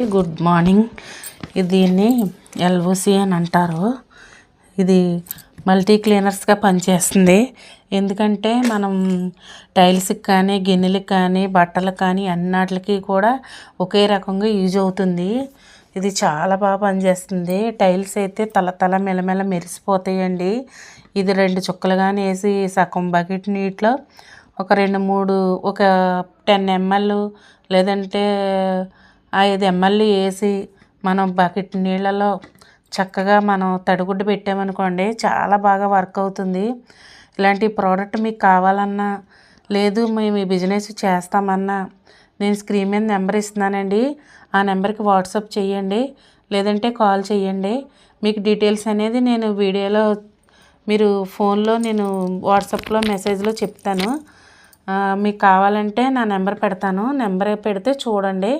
Good morning. దీన్ని LOC అని అంటారు. ఇది మల్టీ క్లీనర్స్గా పనిచేస్తుంది. ఎందుకంటే మనం టైల్స్కి కానీ గిన్నెలకు కానీ బట్టలకు కానీ అన్నిటికి కూడా ఒకే రకంగా యూజ్ అవుతుంది. ఇది చాలా బాగా పనిచేస్తుంది. టైల్స్ అయితే తల తల మెలమెల మెరిసిపోతాయండి. ఇది రెండు చుక్కలుగానే వేసి సగం బకెట్ నీటిలో ఒక రెండు మూడు ఒక టెన్ ఎంఎల్ లేదంటే ఐదు ఎమ్మెల్యే వేసి మనం బకెట్ నీళ్ళలో చక్కగా మనం తడిగుడ్డ పెట్టామనుకోండి చాలా బాగా వర్క్ అవుతుంది. ఇలాంటి ప్రోడక్ట్ మీకు కావాలన్నా లేదు మేము ఈ బిజినెస్ చేస్తామన్నా నేను స్క్రీన్ మీద నెంబర్ ఇస్తున్నానండి. ఆ నెంబర్కి వాట్సాప్ చేయండి లేదంటే కాల్ చేయండి. మీకు డీటెయిల్స్ అనేది నేను వీడియోలో మీరు ఫోన్లో నేను వాట్సాప్లో మెసేజ్లో చెప్తాను. మీకు కావాలంటే నా నెంబర్ పెడతాను. నెంబర్ పెడితే చూడండి.